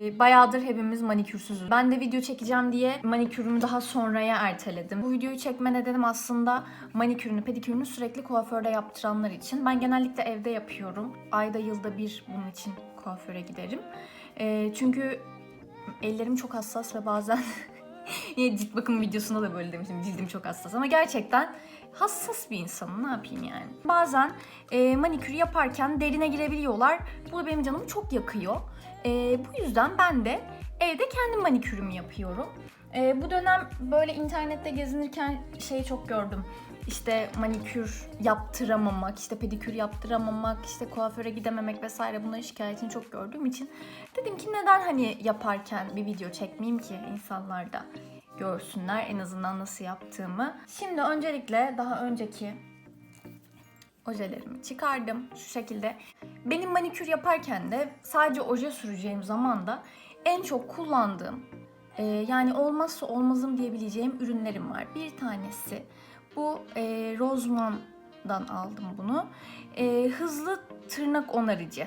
E, Bayağıdır hepimiz manikürsüzüz. Ben de video çekeceğim diye manikürümü daha sonraya erteledim. Bu videoyu çekme nedenim aslında manikürünü, pedikürünü sürekli kuaförde yaptıranlar için. Ben genellikle evde yapıyorum. Ayda yılda bir bunun için kuaföre giderim. E, çünkü ellerim çok hassas ve bazen Yine cilt bakım videosunda da böyle demiştim. Cildim çok hassas ama gerçekten hassas bir insanım. Ne yapayım yani? Bazen e, manikür yaparken derine girebiliyorlar. Bu da benim canımı çok yakıyor. E, bu yüzden ben de evde kendi manikürümü yapıyorum. E, bu dönem böyle internette gezinirken şey çok gördüm. İşte manikür yaptıramamak, işte pedikür yaptıramamak, işte kuaföre gidememek vesaire bunların şikayetini çok gördüğüm için dedim ki neden hani yaparken bir video çekmeyeyim ki insanlar da görsünler en azından nasıl yaptığımı. Şimdi öncelikle daha önceki ojelerimi çıkardım şu şekilde. Benim manikür yaparken de sadece oje süreceğim zaman da en çok kullandığım e, yani olmazsa olmazım diyebileceğim ürünlerim var. Bir tanesi bu e, Roseman'dan aldım bunu. E, hızlı tırnak onarıcı.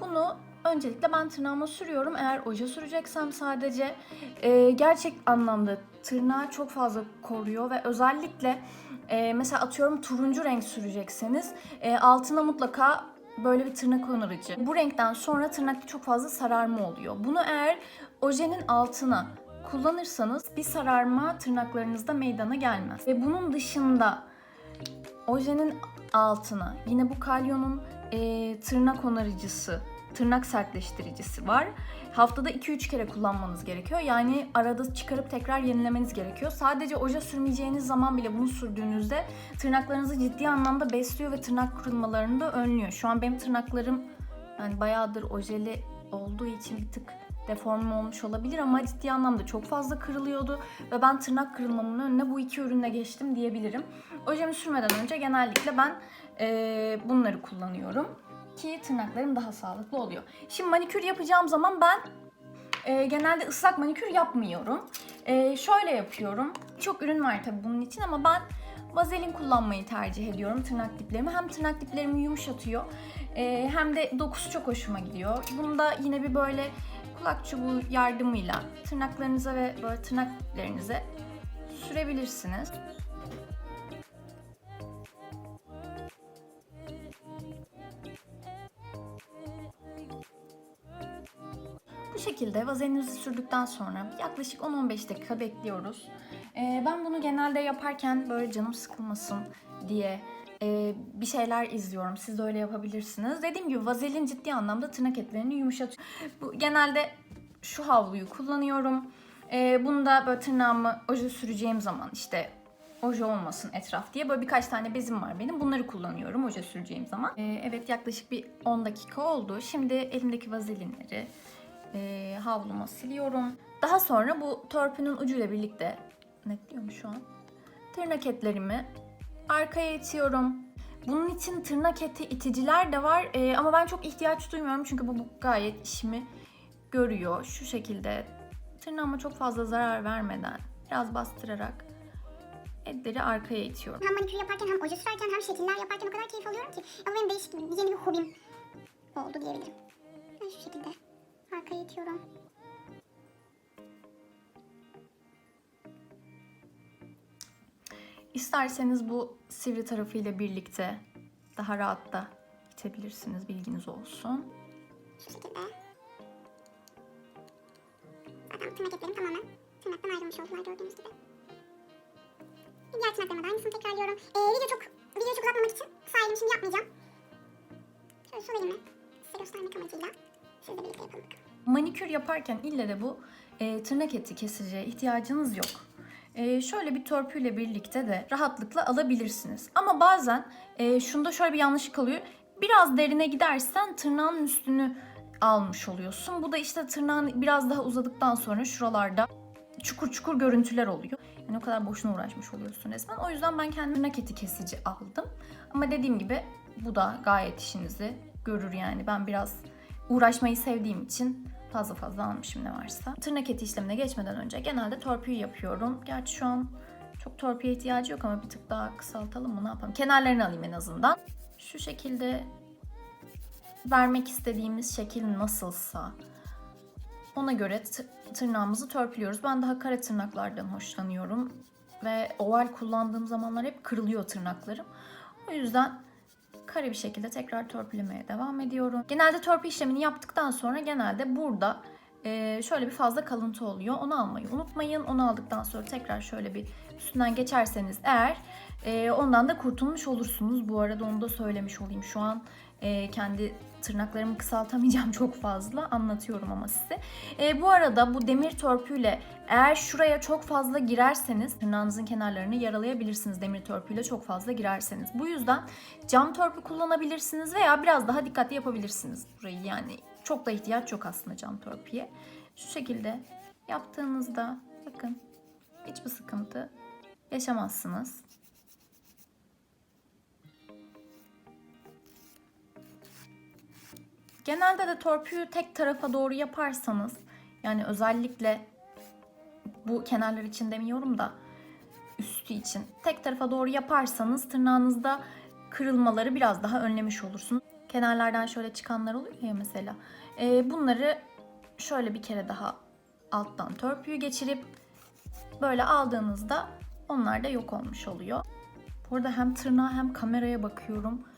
Bunu öncelikle ben tırnağıma sürüyorum. Eğer oje süreceksem sadece e, gerçek anlamda tırnağı çok fazla koruyor ve özellikle e, mesela atıyorum turuncu renk sürecekseniz e, altına mutlaka böyle bir tırnak onarıcı. Bu renkten sonra tırnakta çok fazla sararma oluyor. Bunu eğer ojenin altına kullanırsanız bir sararma tırnaklarınızda meydana gelmez. Ve bunun dışında ojenin altına yine bu kalyonun e, tırnak onarıcısı, tırnak sertleştiricisi var. Haftada 2-3 kere kullanmanız gerekiyor. Yani arada çıkarıp tekrar yenilemeniz gerekiyor. Sadece oje sürmeyeceğiniz zaman bile bunu sürdüğünüzde tırnaklarınızı ciddi anlamda besliyor ve tırnak kırılmalarını da önlüyor. Şu an benim tırnaklarım yani bayağıdır ojeli olduğu için bir tık deforme olmuş olabilir ama ciddi anlamda çok fazla kırılıyordu ve ben tırnak kırılmamın önüne bu iki ürünle geçtim diyebilirim. Ojemi sürmeden önce genellikle ben eee, bunları kullanıyorum ki tırnaklarım daha sağlıklı oluyor. Şimdi manikür yapacağım zaman ben eee, genelde ıslak manikür yapmıyorum. Eee, şöyle yapıyorum. Çok ürün var tabii bunun için ama ben vazelin kullanmayı tercih ediyorum tırnak diplerimi. Hem tırnak diplerimi yumuşatıyor eee, hem de dokusu çok hoşuma gidiyor. Bunda yine bir böyle kulak çubuğu yardımıyla tırnaklarınıza ve böyle tırnak diplerinize sürebilirsiniz. Bu şekilde vazelinizi sürdükten sonra yaklaşık 10-15 dakika bekliyoruz. Ee, ben bunu genelde yaparken böyle canım sıkılmasın diye e, bir şeyler izliyorum. Siz de öyle yapabilirsiniz. Dediğim gibi vazelin ciddi anlamda tırnak etlerini yumuşatıyor. Bu, genelde şu havluyu kullanıyorum. Ee, bunu da böyle tırnağımı oje süreceğim zaman işte oje olmasın etraf diye böyle birkaç tane bezim var benim. Bunları kullanıyorum oje süreceğim zaman. Ee, evet yaklaşık bir 10 dakika oldu. Şimdi elimdeki vazelinleri e, havluma siliyorum. Daha sonra bu törpünün ucuyla birlikte netliyorum şu an. Tırnak etlerimi arkaya itiyorum. Bunun için tırnak eti iticiler de var e, ama ben çok ihtiyaç duymuyorum çünkü bu, bu gayet işimi görüyor. Şu şekilde tırnağıma çok fazla zarar vermeden biraz bastırarak etleri arkaya itiyorum. Hem manikür yaparken hem oje sürerken hem şekiller yaparken o kadar keyif alıyorum ki. Bu benim değişik yeni bir hobim oldu diyebilirim. Ben şu şekilde arkaya itiyorum. İsterseniz bu sivri tarafıyla birlikte daha rahat da itebilirsiniz bilginiz olsun. Şu şekilde. Zaten tırnak etlerim tamamen tırnaktan ayrılmış oldular gördüğünüz gibi. Diğer tırnaklarıma da aynısını tekrarlıyorum. Ee, video çok, videoyu çok uzatmamak için sağ elimi şimdi yapmayacağım. Şöyle sol elimi size göstermek amacıyla sizle birlikte yapalım. Manikür yaparken ille de bu e, tırnak eti kesiciye ihtiyacınız yok. E, şöyle bir törpüyle birlikte de rahatlıkla alabilirsiniz. Ama bazen e, şunda şöyle bir yanlışlık oluyor. Biraz derine gidersen tırnağın üstünü almış oluyorsun. Bu da işte tırnağın biraz daha uzadıktan sonra şuralarda çukur çukur görüntüler oluyor. Yani o kadar boşuna uğraşmış oluyorsun resmen. O yüzden ben kendim tırnak eti kesici aldım. Ama dediğim gibi bu da gayet işinizi görür yani. Ben biraz uğraşmayı sevdiğim için fazla fazla almışım ne varsa. Tırnak eti işlemine geçmeden önce genelde törpüyü yapıyorum. Gerçi şu an çok törpüye ihtiyacı yok ama bir tık daha kısaltalım mı ne yapalım. Kenarlarını alayım en azından. Şu şekilde vermek istediğimiz şekil nasılsa ona göre tırnağımızı törpülüyoruz. Ben daha kare tırnaklardan hoşlanıyorum. Ve oval kullandığım zamanlar hep kırılıyor tırnaklarım. O yüzden kare bir şekilde tekrar törpülemeye devam ediyorum. Genelde törpü işlemini yaptıktan sonra genelde burada e, şöyle bir fazla kalıntı oluyor. Onu almayı unutmayın. Onu aldıktan sonra tekrar şöyle bir üstünden geçerseniz eğer e, ondan da kurtulmuş olursunuz. Bu arada onu da söylemiş olayım. Şu an e, kendi tırnaklarımı kısaltamayacağım çok fazla anlatıyorum ama size. E, bu arada bu demir törpüyle eğer şuraya çok fazla girerseniz tırnağınızın kenarlarını yaralayabilirsiniz demir törpüyle çok fazla girerseniz. Bu yüzden cam törpü kullanabilirsiniz veya biraz daha dikkatli yapabilirsiniz burayı yani çok da ihtiyaç yok aslında cam törpüye. Şu şekilde yaptığınızda bakın hiçbir sıkıntı yaşamazsınız. Genelde de törpüyü tek tarafa doğru yaparsanız yani özellikle bu kenarlar için demiyorum da üstü için tek tarafa doğru yaparsanız tırnağınızda kırılmaları biraz daha önlemiş olursunuz. Kenarlardan şöyle çıkanlar oluyor ya mesela. Ee, bunları şöyle bir kere daha alttan törpüyü geçirip böyle aldığınızda onlar da yok olmuş oluyor. Bu arada hem tırnağa hem kameraya bakıyorum.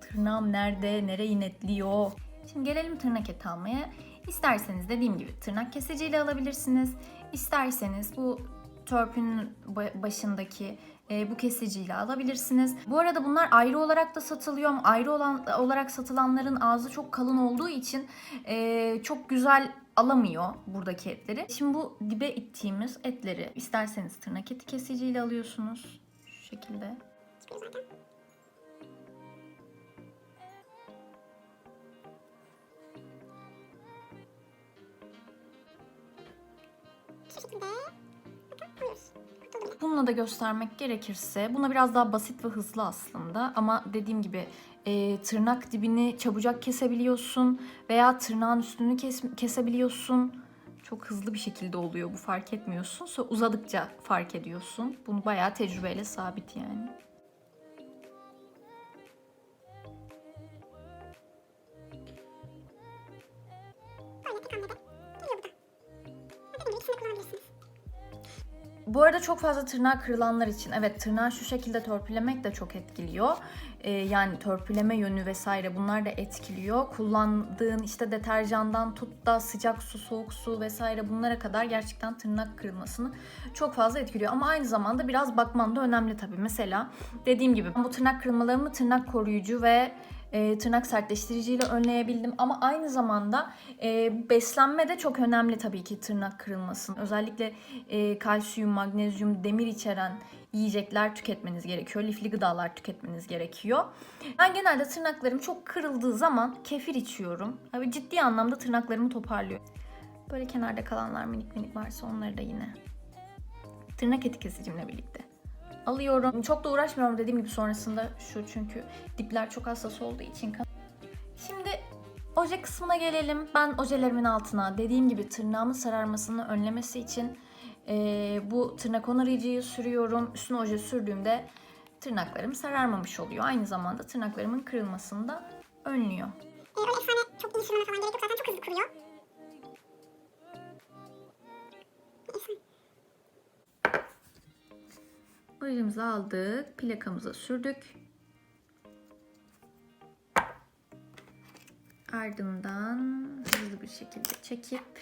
Tırnağım nerede, nereyi netliyor. Şimdi gelelim tırnak eti almaya. İsterseniz dediğim gibi tırnak kesiciyle alabilirsiniz. İsterseniz bu törpünün ba- başındaki e, bu kesiciyle alabilirsiniz. Bu arada bunlar ayrı olarak da satılıyor ama ayrı olan olarak satılanların ağzı çok kalın olduğu için e, çok güzel alamıyor buradaki etleri. Şimdi bu dibe ittiğimiz etleri isterseniz tırnak eti kesiciyle alıyorsunuz. Şu şekilde. Bununla da göstermek gerekirse buna biraz daha basit ve hızlı aslında ama dediğim gibi e, tırnak dibini çabucak kesebiliyorsun veya tırnağın üstünü kes- kesebiliyorsun. Çok hızlı bir şekilde oluyor bu fark etmiyorsun. Sonra uzadıkça fark ediyorsun. Bunu bayağı tecrübeyle sabit yani. Bu arada çok fazla tırnağı kırılanlar için evet tırnağı şu şekilde törpülemek de çok etkiliyor. Ee, yani törpüleme yönü vesaire bunlar da etkiliyor. Kullandığın işte deterjandan tut da sıcak su, soğuk su vesaire bunlara kadar gerçekten tırnak kırılmasını çok fazla etkiliyor. Ama aynı zamanda biraz bakman da önemli tabii. Mesela dediğim gibi bu tırnak kırılmalarımı tırnak koruyucu ve e, tırnak sertleştiriciyle önleyebildim. Ama aynı zamanda e, beslenme de çok önemli tabii ki tırnak kırılmasın. Özellikle e, kalsiyum, magnezyum, demir içeren yiyecekler tüketmeniz gerekiyor. Lifli gıdalar tüketmeniz gerekiyor. Ben genelde tırnaklarım çok kırıldığı zaman kefir içiyorum. Abi ciddi anlamda tırnaklarımı toparlıyor. Böyle kenarda kalanlar minik minik varsa onları da yine tırnak eti kesicimle birlikte alıyorum. Çok da uğraşmıyorum dediğim gibi sonrasında şu çünkü dipler çok hassas olduğu için. Şimdi oje kısmına gelelim. Ben ojelerimin altına dediğim gibi tırnağımın sararmasını önlemesi için eee, bu tırnak onarıcıyı sürüyorum. Üstüne oje sürdüğümde tırnaklarım sararmamış oluyor. Aynı zamanda tırnaklarımın kırılmasını da önlüyor. Öyle efsane çok iyi sürmeme falan gerek yok zaten çok hızlı kuruyor. Ojemizi aldık, plakamıza sürdük. Ardından hızlı bir şekilde çekip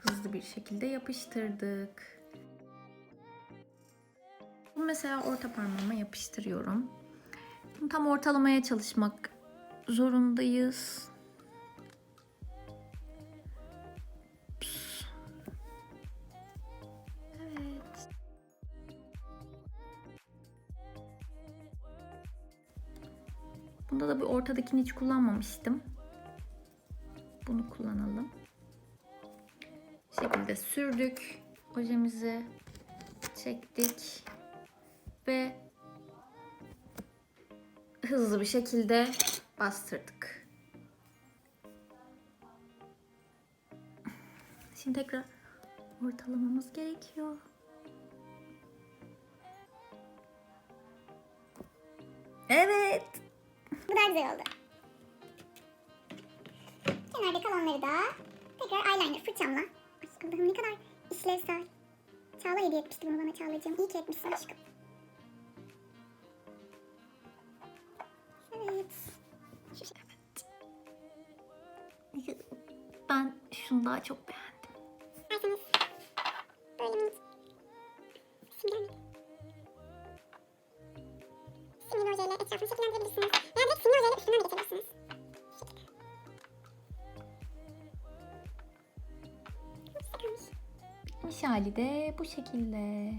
hızlı bir şekilde yapıştırdık. Bunu mesela orta parmağıma yapıştırıyorum. Tam ortalamaya çalışmak zorundayız. Bunda da bir ortadakini hiç kullanmamıştım. Bunu kullanalım. Bu şekilde sürdük. Ojemizi çektik. Ve hızlı bir şekilde bastırdık. Şimdi tekrar ortalamamız gerekiyor. Evet. Daha güzel oldu. Kenarda kalanları da Tekrar eyeliner fırçamla. Ay Allah'ım ne kadar işlevsel. Çağla hediye etmişti bunu bana Çağla'cığım. İyi ki etmişsin aşkım. Evet. Ben şunu daha çok beğendim. Böyle minik. Simli ojeyle etrafını şekillendirebilirsiniz. Simli ojeyle üstünden de geçebilirsiniz. Nişali de bu şekilde.